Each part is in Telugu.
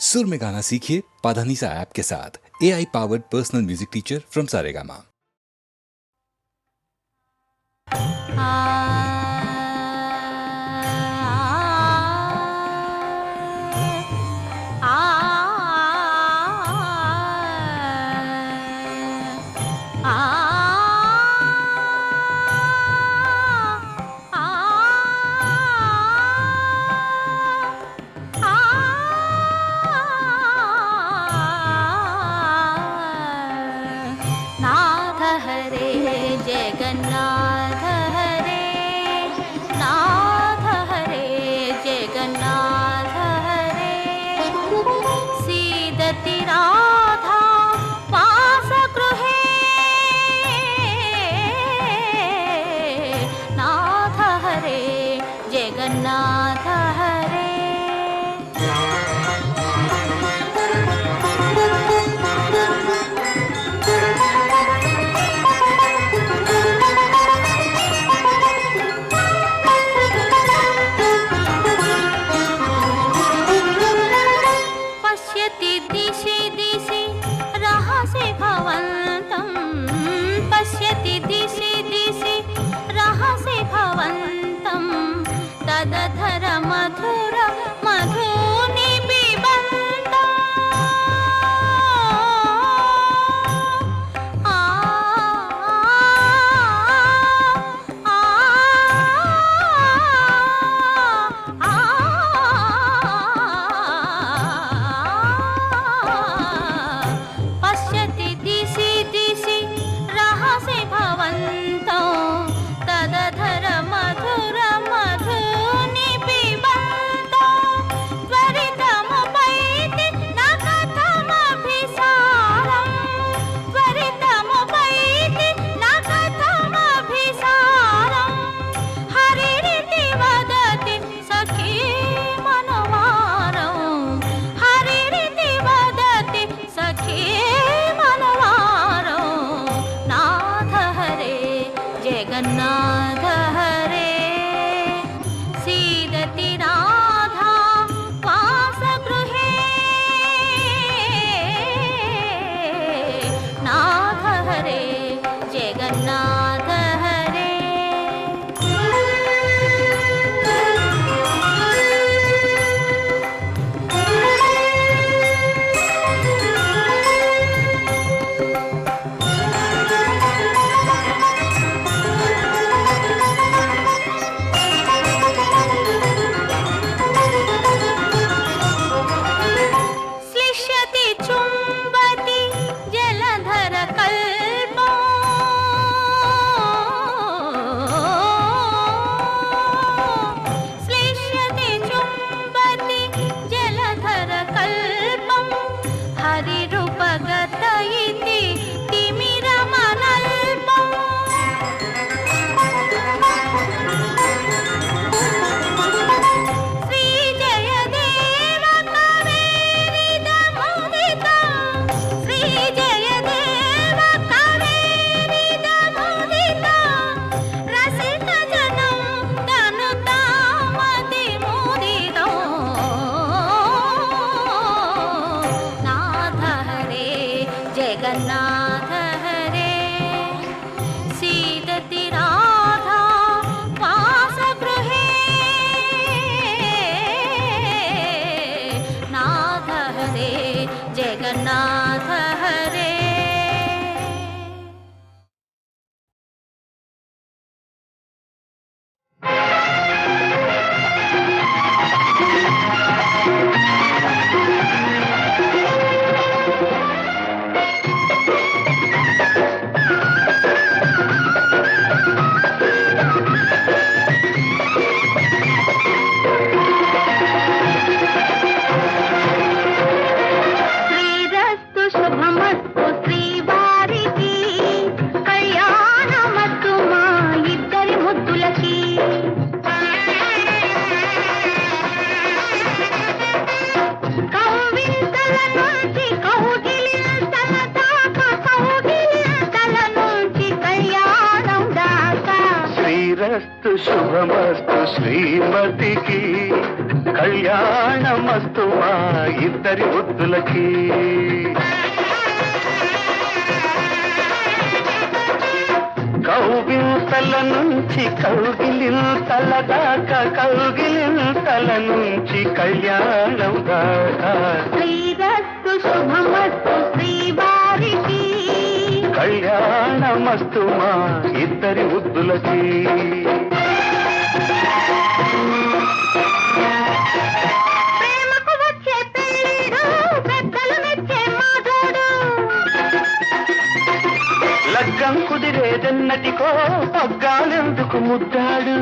सुर में गाना सीखिए पाधानीसा ऐप के साथ। A I powered personal music teacher from Saregama दिशि दिशि रहसि भवन्तं। पश्यति दिशि दिशि रहसि भवन्तं। तदधर मधुर 一根呐。ఇద్దరి ముద్దులకి కౌగిలింతల నుంచి కౌగిలింతల దాకా కౌగిలింతల నుంచి కళ్యాణం దాకా. శ్రీరస్తు శుభమస్తు శ్రీవారికి. కళ్యాణమస్తు మా ఇద్దరి ముద్దులకి లగ్గం కుదిరేదన్నటికో పగ్గాలెందుకు ముద్దాడు.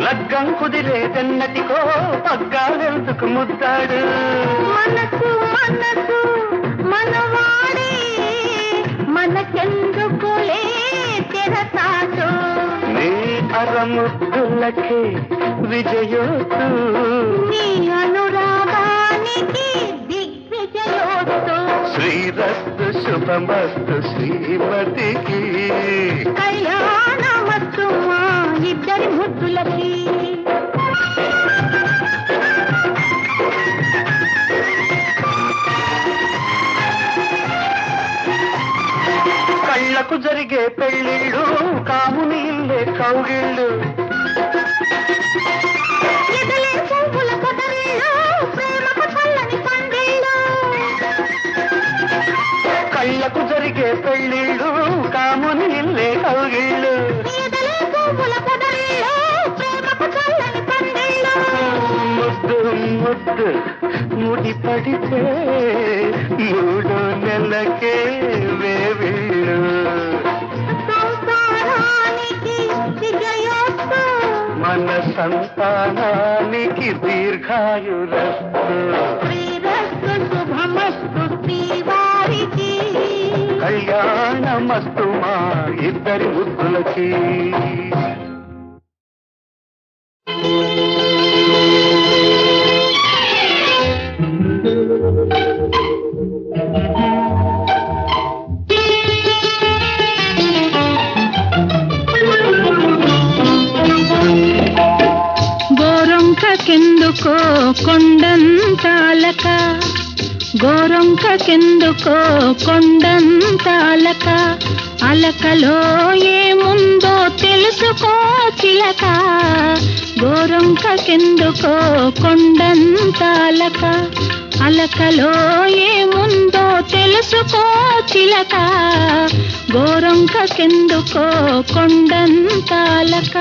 లగ్గం కుదిరేదన్నటికో పగ్గాలెందుకు ముద్దాడు. మనసు మనసు మనవాడే. మనకెందుకులే తెరసాటు. నీ అరముద్దులకే విజయోత్తు. నీ శ్రీరస్తు శుభమస్తు శ్రీమతికి. కళ్యాణమస్తు మా ఇద్దరి ముద్దులకి? కళ్ళకు జరిగే పెళ్ళిళ్ళు కాముని ఇల్లే కౌగిళ్ళు. కళ్ళకు జరిగే పెళ్ళిళ్ళు కాముని ఇల్లే కౌగిళ్ళు. ముద్దు ముద్దు ముడి పడితే మూడు నెలకే వేవిళ్ళు. మన సంతానానికి దీర్ఘాయురస్తు. కళ్యాణమస్తు మా ఇద్దరి ముద్దులకి. గోరొంకకెందుకో కొండంతాలక గోరొంకకెందుకో కొండంతాలక అలకలో ఏముందో తెలుసుకో చిలక. గోరొంకకెందుకో కొండంతాలక అలకలో ఏముందో తెలుసుకో చిలక. గోరొంకకెందుకో కొండంతాలక.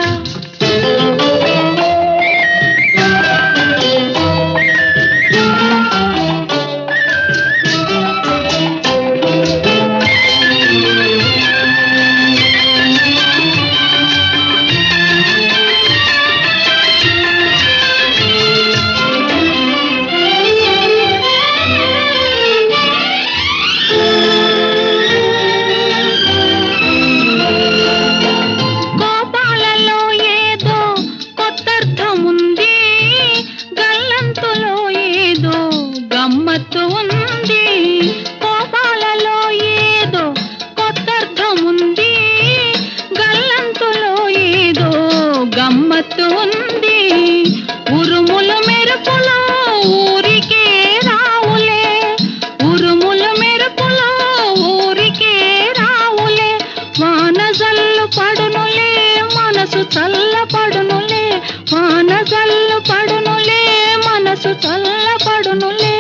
చల్ల పడునులే వాన చల్ల పడునులే మనసు చల్ల పడునులే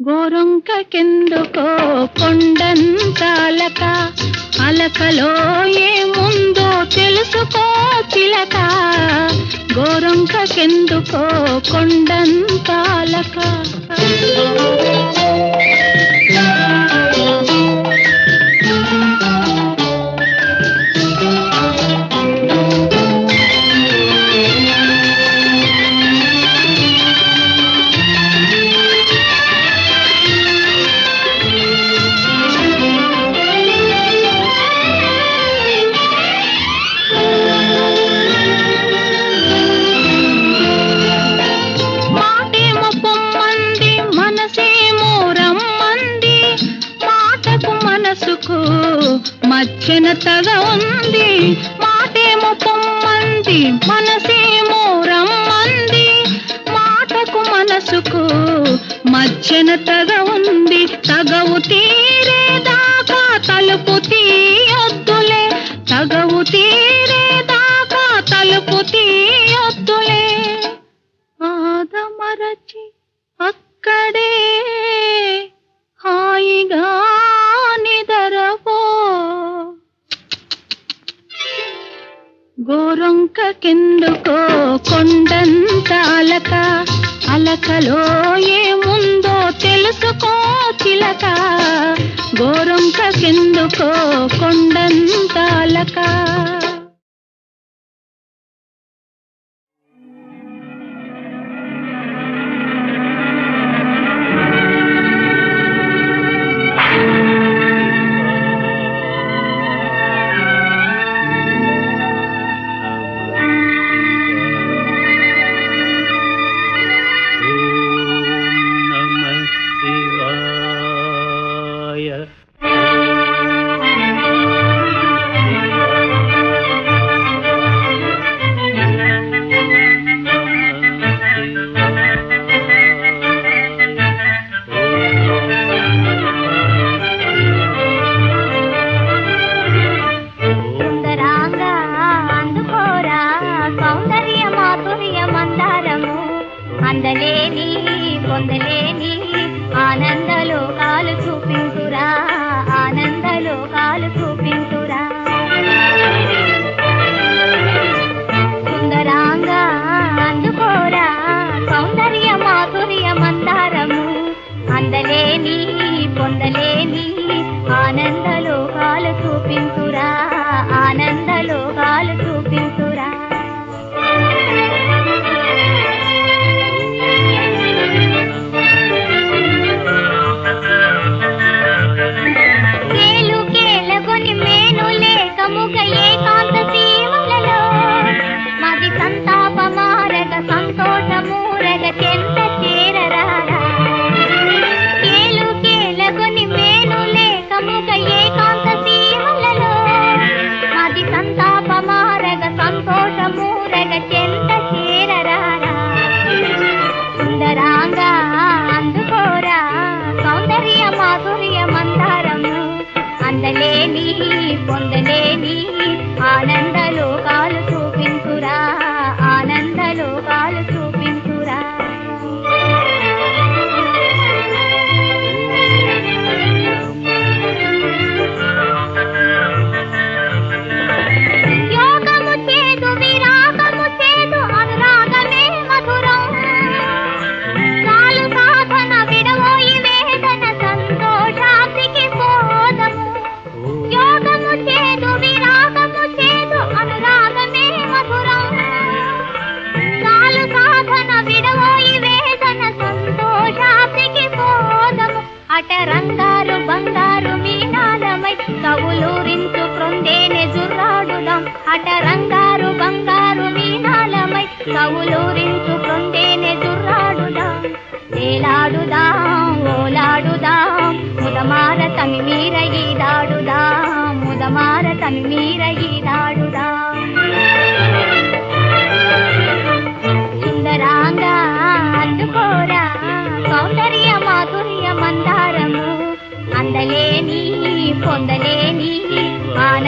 గోరొంకకెందుకో కొండంతాలక అలకలో ఏముందో తెలుసుకో చిలక గోరొంకకెందుకో కొండంతాలక. ఉంది. తగవు తీరేదాకా తలుపు తీయొద్దులే. తగవు తీరే దాకా తలుపు తీయొద్దులే. ఆదమరచి అక్కడే హాయిగా నిదరవో గోరొంక కిందుకో కొండంత అలక. అలకలో ఏముందో తెలుసుకో చిలక గోరంకకెందుకో కొండంతాలకా. நீ பொந்தனே நீ. సాధన విడవోయి వేదన సంతోషానికి పోదము అట రంగారు బంగారు మీనాలమై కవులూరించు క్రొందేనే జుర్రాడుదాం. అట రంగారు బంగారు మీనాలమై కవులూరించు క్రొందేనే జుర్రాడుదాం. వేలాడుదాం ఓలాడుదాం ముదమార తమి మీర ఈదాడుదాం ముదమార తమి మీర ఈదాడుదాం పొందలేని పొందలేని ఆనంద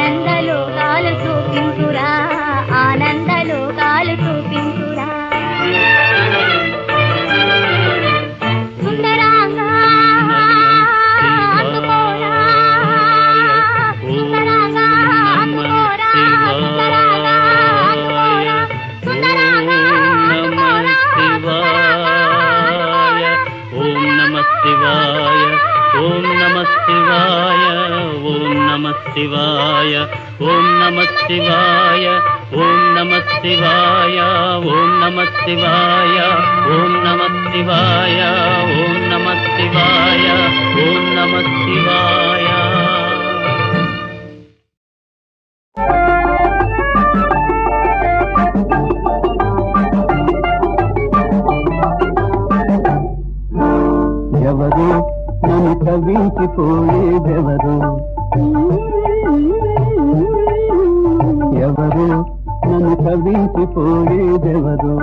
శివాయ ఓం నమ శివాయ ఓం నమ శివాయ ఓం నమ శివాయ ఓం నమ శివాయ ఓం నమ శివాయ ఎవరు నన్ను కవించిపోయేదెవరు నన్ను కవించిపోయేదెవరు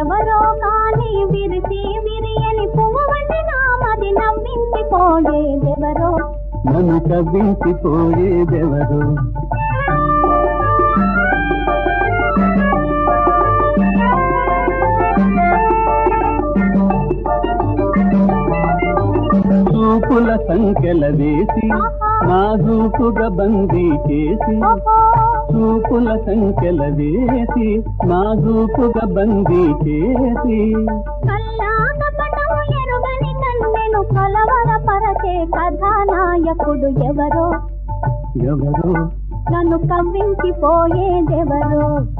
ఎవరో కాని విరిసి విరియని పువ్వు వంటి నామది నవ్వించిపోయేదెవరో? నన్ను కవించిపోయేదెవరు చూపుల సంఖ్యల వేసి నాజూకుగా బందీ చేసి చూపుల సంఖ్యల వేసి నాజూకుగా బందీ చేసి. కలవరపరచే కథానాయకుడు ఎవరో? ఎవరు? నన్ను కవ్వించిపోయేదెవరో?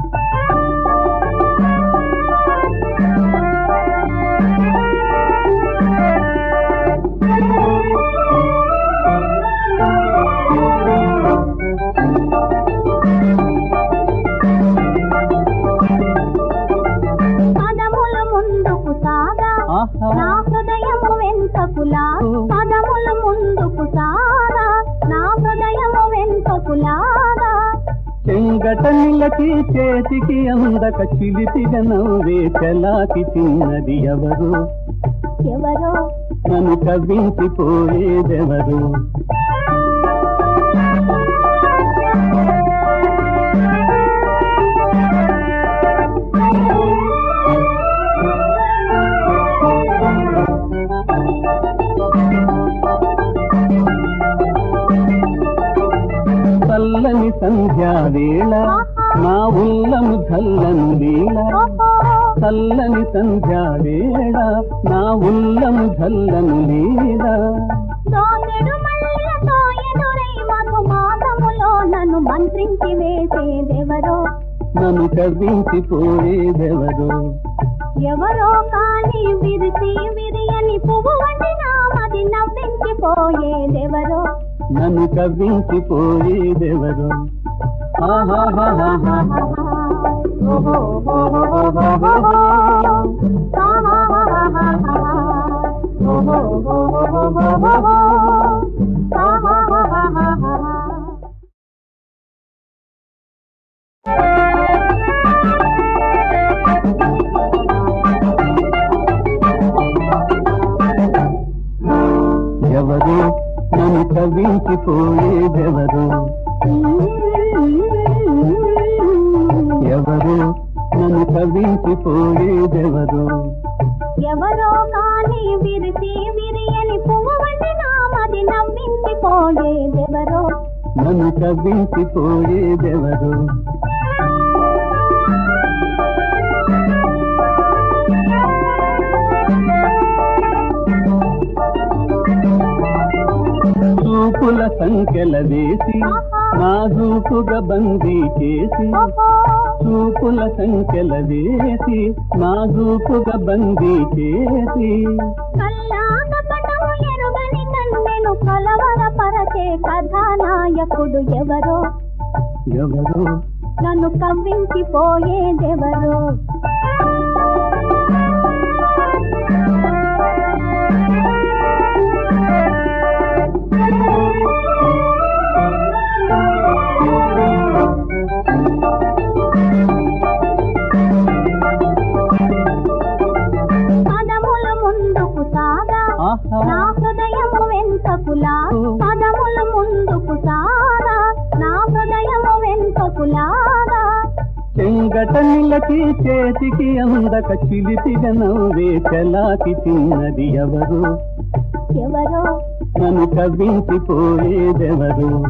చిలిపిగా నవ్వే చలాకి చిన్నది ఎవరు? ఎవరో? నన్ను కవ్వించిపోయేదెవరు? నన్ను కవ్వించిపోయేదెవరు ఆహాహాహాహా. నన్ను కవ్వించిపోయేదెవరు ఎవరు నన్ను కవ్వించిపోయేదెవరు ఎవరో కాని విరిసి విరియని పువ్వు వంటి నామది నవ్వించిపోయేదెవరో? నన్ను కవ్వించిపోయేదెవరు చూపుల సంఖ్యల వేసి నాజూకుగా బందీ చేసి చూపుల సంఖ్యల వేసి నాజూకుగా బందీ చేసి. కలవరపరచే కథానాయకుడు ఎవరో? ఎవరు? నన్ను కవ్వించిపోయేదెవరో? చెంగట నిలకి చేతికి అందక చిలిపిగా నవ్వే చలాకి చిన్నది ఎవరు? ఎవరో? నన్ను కవ్వించిపోయేదెవరు?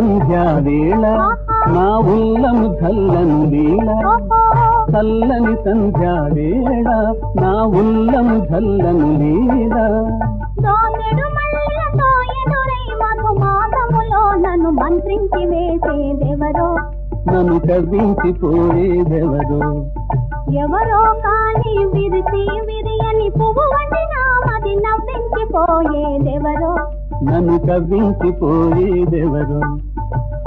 చల్లని సంధ్యా వేళ నా ఉల్లము చల్లను వేళ. చల్లని సంధ్యా వేళ నా ఉల్లము చల్లను వేళ. నన్ను మంత్రించి వేసేదెవరో? నన్ను కవ్వించిపోయేదెవరు ఎవరో కాని విరిసి విరియని పువ్వు వంటి నామది నవ్వించిపోయేదెవరో నన్ను కవ్వించిపోయేదెవరు ఆహాహాహాహా.